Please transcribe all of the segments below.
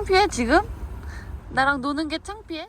창피해 지금? 나랑 노는 게 창피해?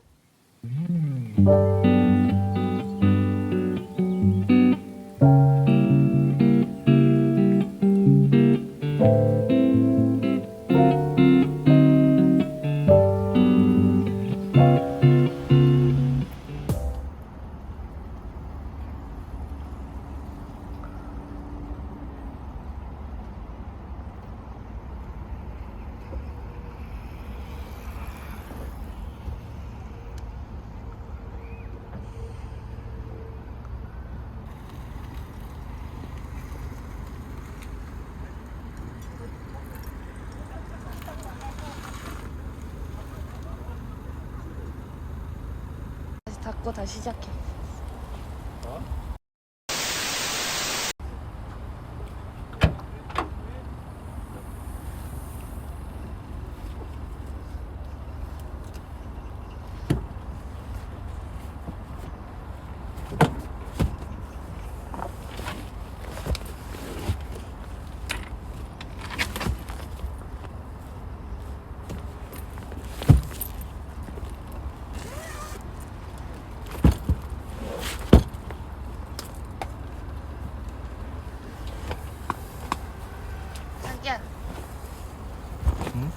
닫고 다시 시작해. 자기야. 응?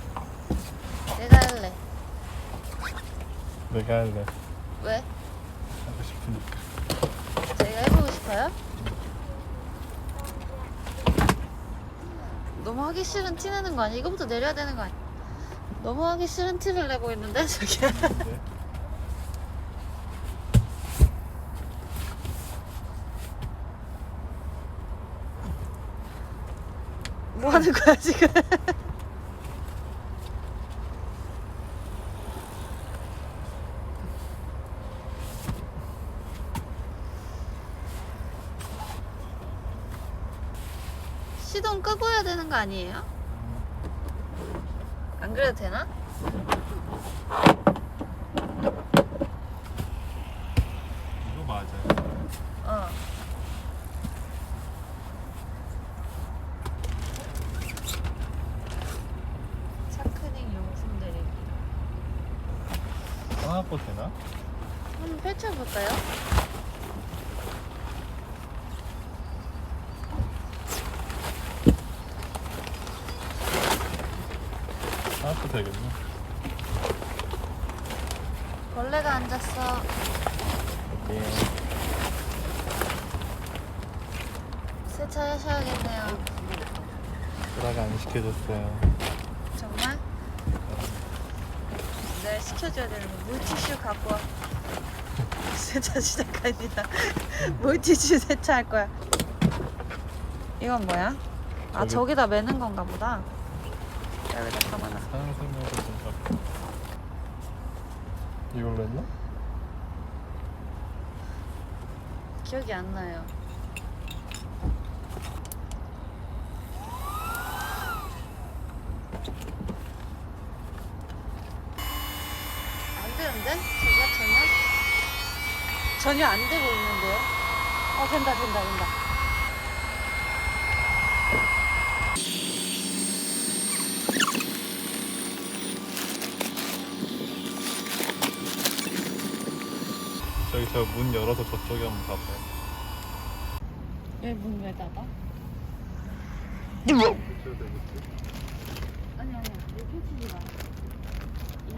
내가 할래. 내가 할래. 왜? 하고 싶으니까. 제가 해보고 싶어요? 너무 하기 싫은 티 내는 거 아니야? 이거부터 내려야 되는 거 아니야? 너무 하기 싫은 티를 내고 있는데 저기야. 네. 뭐 하는 거야 지금? 시동 끄고 해야 되는 거 아니에요? 안 그래도 되나? 이거 맞아요. 어. 차크닝 용품 드리기. 하나도 되나? 한번 펼쳐볼까요? 하나도 되겠네. 벌레가 앉았어. 네. 세차하셔야겠네요. 수라가 안 시켜줬어요. 정말? 내가 시켜줘야 되는 거 물티슈 갖고 와. 세차 시작합니다. 물티슈 세차할 거야. 이건 뭐야? 아 저기- 저기다 매는 건가 보다. 여기다 담아놔. 사용 설명서 좀 봐. 이걸로 했나? 기억이 안 나요. 안 되는데? 저기야 전혀? 전혀 안 되고 있는데요? 어 된다 된다 된다. 저문 열어서 저쪽에 한번 가봐요. 왜문왜 닫아? 아니 아니 왜 펼치지 마.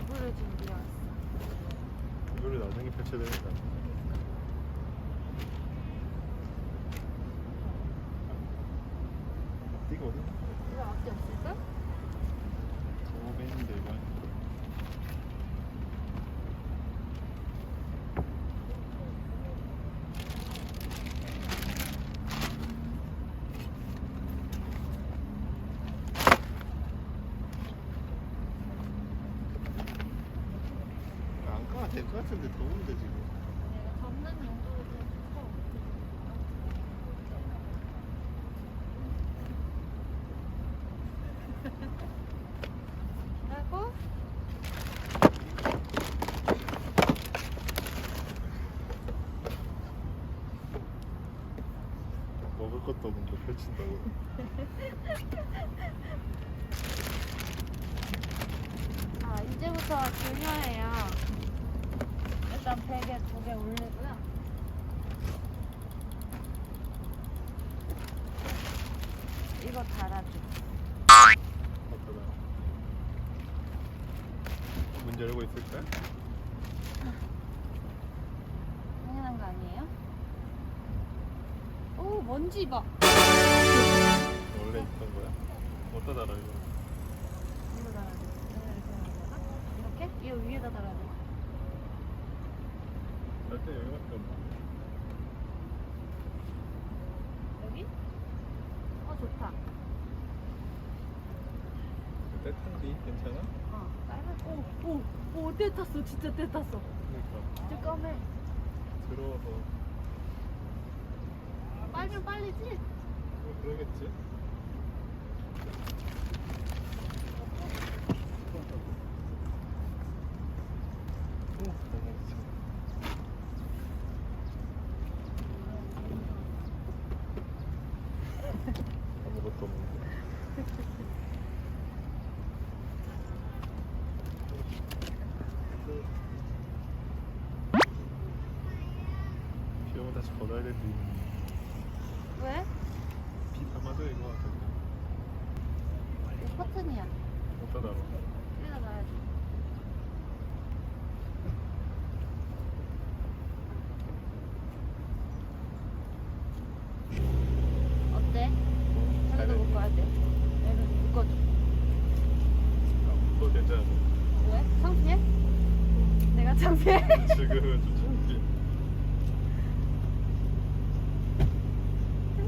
이불을 준비해 왔어. 이거를 나중에 펼쳐야 되니까. 이거 어디? 이거 앞에 없을까? 저거 있는데 이거. 안 까도 될것 같은데 더운데 지금. 먹을 것도 없는데 펼친다고. 아 여기서 중요해요. 일단 베개 두 개 올리고요. 이거 달아줘. 문 열고 있을까? 당연한 거 아니에요? 오 먼지 봐. 원래 있던 거야. 어디다 달아? 이거 달아줘. 내가 이렇게 하는 거야? 이렇게? 이거 위에다 달아줘. 여기밖에 없나? 여기? 어 좋다. 때 탄디 괜찮아? 어 빨간. 오오오때 탔어. 진짜 때 탔어. 그러니까 진짜 까매. 들어와서 빨면 빨리지? 뭐 그러겠지? 오, 너무 멋져. 아무것도 없는데. 비 왜? 비 담아줘 이거 같은데. 이거 커튼이야. 어디다 달아? 여기다 놔야지. 어때? 자기도 묶어야 돼. 얘는 묶어줘. 또 괜찮아. 왜? 창피해? 내가 창피해? 지금은 좀 창피.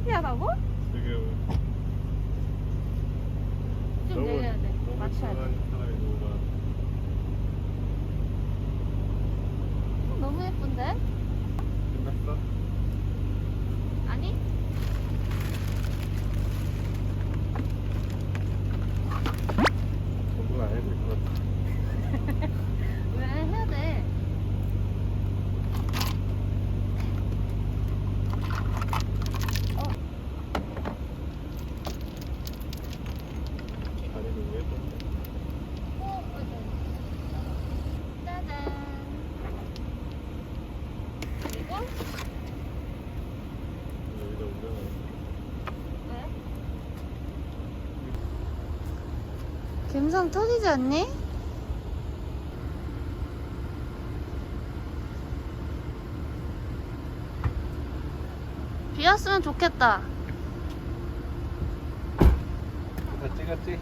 창피하다고? 지금 좀 내려야 돼. 너무 맞춰야 돼. 친한 사람이 너무 많아. 어, 너무 예쁜데? 끝났어? 아니? 전부 안 해도 될 것 같아. 왜 해야 돼? 어, 다리는 왜 예쁜데? 어, 짜잔. 그리고 여기다 올려놔. 왜? 감성 터지지 않니? 비 왔으면 좋겠다. 다 찍었지?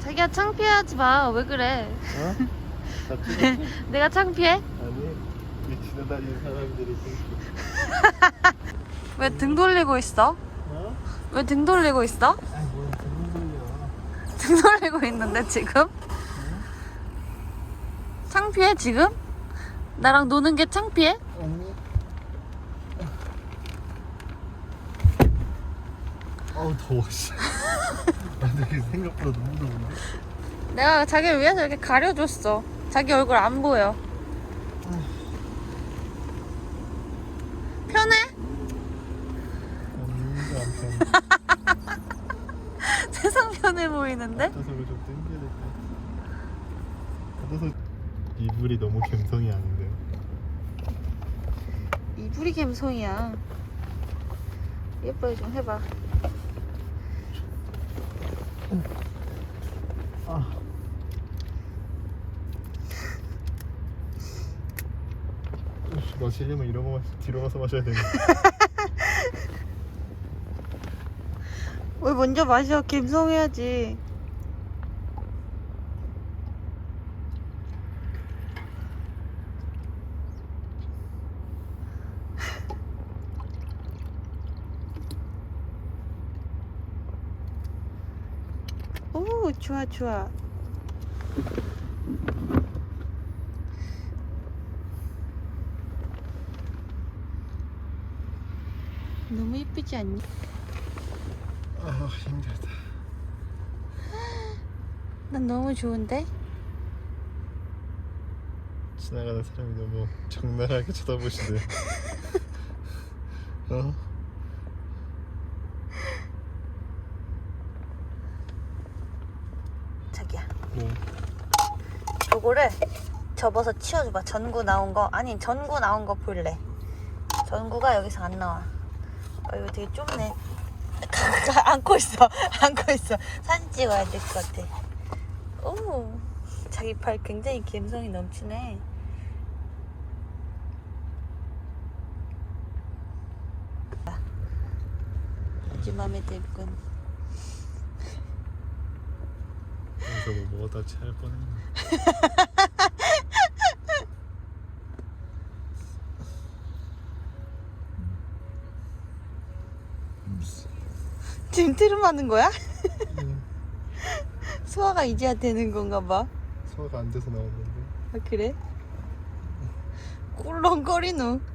자기야 창피하지 마. 왜 그래? 어? 다 찍었지? 내가 창피해? 아니, 이 지나다니는 사람들이. 왜 등 돌리고 있어? 어? 왜 등 돌리고 있어? 등 돌리고 있는데 지금? 창피해 지금? 나랑 노는 게 창피해? 아니. 어우, 더워, 씨. 아, 되게 생각보다 너무 더운데? 내가 자기를 위해서 이렇게 가려줬어. 자기 얼굴 안 보여. 편해? 아니, 안 편. 편해 보이는데? 앞좌석을 좀 당겨야 될것 같아. 앞좌석 이불이 너무 감성이 아닌데. 이불이 감성이야. 예뻐요 좀 해봐. 아. 마시려면 이런 거 마시, 뒤로 가서 마셔야 되네. 왜 먼저 마셔? 감성해야지. 오 좋아 좋아. 너무 이쁘지 않니? 아 힘들다. 난 너무 좋은데? 지나가는 사람이 너무 적나라하게 쳐다보시네. 어? 자기야 뭐? 요거를 접어서 치워줘봐. 전구 나온 거 아니 전구 나온 거 볼래. 전구가 여기서 안 나와. 어, 이거 되게 좁네. 안고 있어. 안고 있어. 사진 찍어야 될 것 같아. 오, 자기 팔 굉장히 감성이 넘치네. 아주 마음에 들군. 저거 뭐다 취할 뻔했네 지금 트름하는 거야? 응. 소화가 이제야 되는 건가 봐. 소화가 안 돼서 나왔는데 아, 그래? 꿀렁거리누.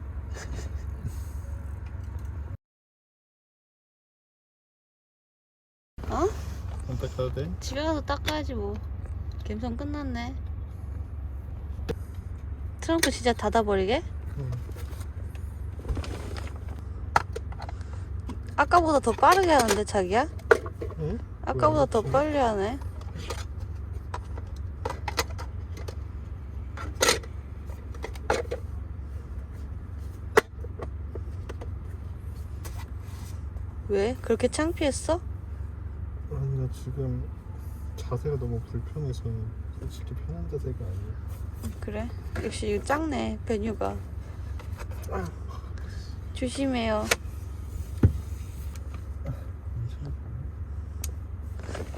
어? 안 닦아도 돼? 집에 가서 닦아야지 뭐. 감성 끝났네. 트렁크 진짜 닫아버리게? 응 아까보다 더 빠르게 하는데 자기야? 응? 아까보다 더 좀- 빨리 하네. 왜? 그렇게 창피했어? 아니 나 지금 자세가 너무 불편해서 솔직히 편한 자세가 아니야 그래? 역시 이거 작네 베뉴가 조심해요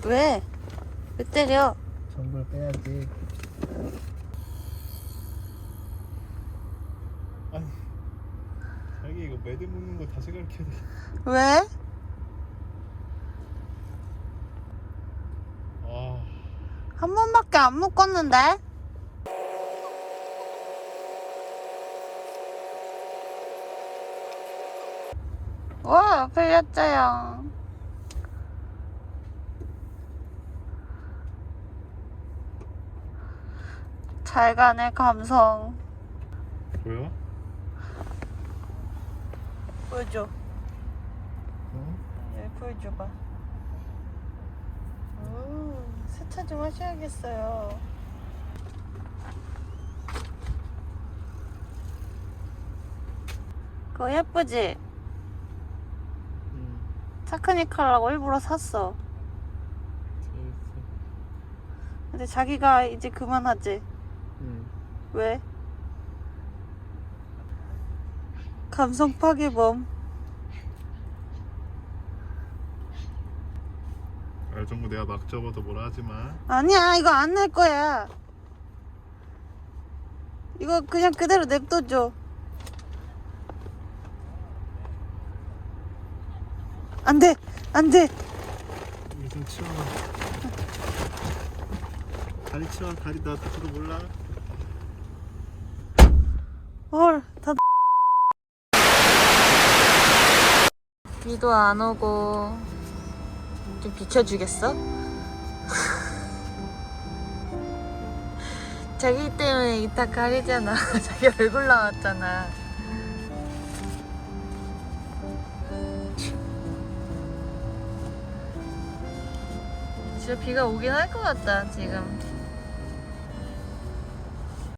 왜? 왜 때려? 정글 빼야지 아니 자기 이거 매드 묶는 거 다시 가르쳐야 돼 왜? 아, 한 번밖에 안 묶었는데? 와 풀렸어요 잘 가네 감성. 보여? 보여줘. 어? 여기 보여줘봐. 오, 세차 좀 하셔야겠어요. 그거 예쁘지? 응. 테크니컬하고 일부러 샀어. 잘했어 근데 자기가 이제 그만하지. 응 왜? 감성 파괴범. 알정구 내가 막 접어도 뭐라 하지 마 아니야 이거 안낼 거야. 이거 그냥 그대로 냅둬줘. 안 돼 안 돼. 이거 좀 치워놔. 다리 치워 다리 나 저도 몰라 헐 다 비도 안 오고 좀 비춰주겠어? 자기 때문에 이따 가리잖아. 자기 얼굴 나왔잖아. 진짜 비가 오긴 할 것 같다 지금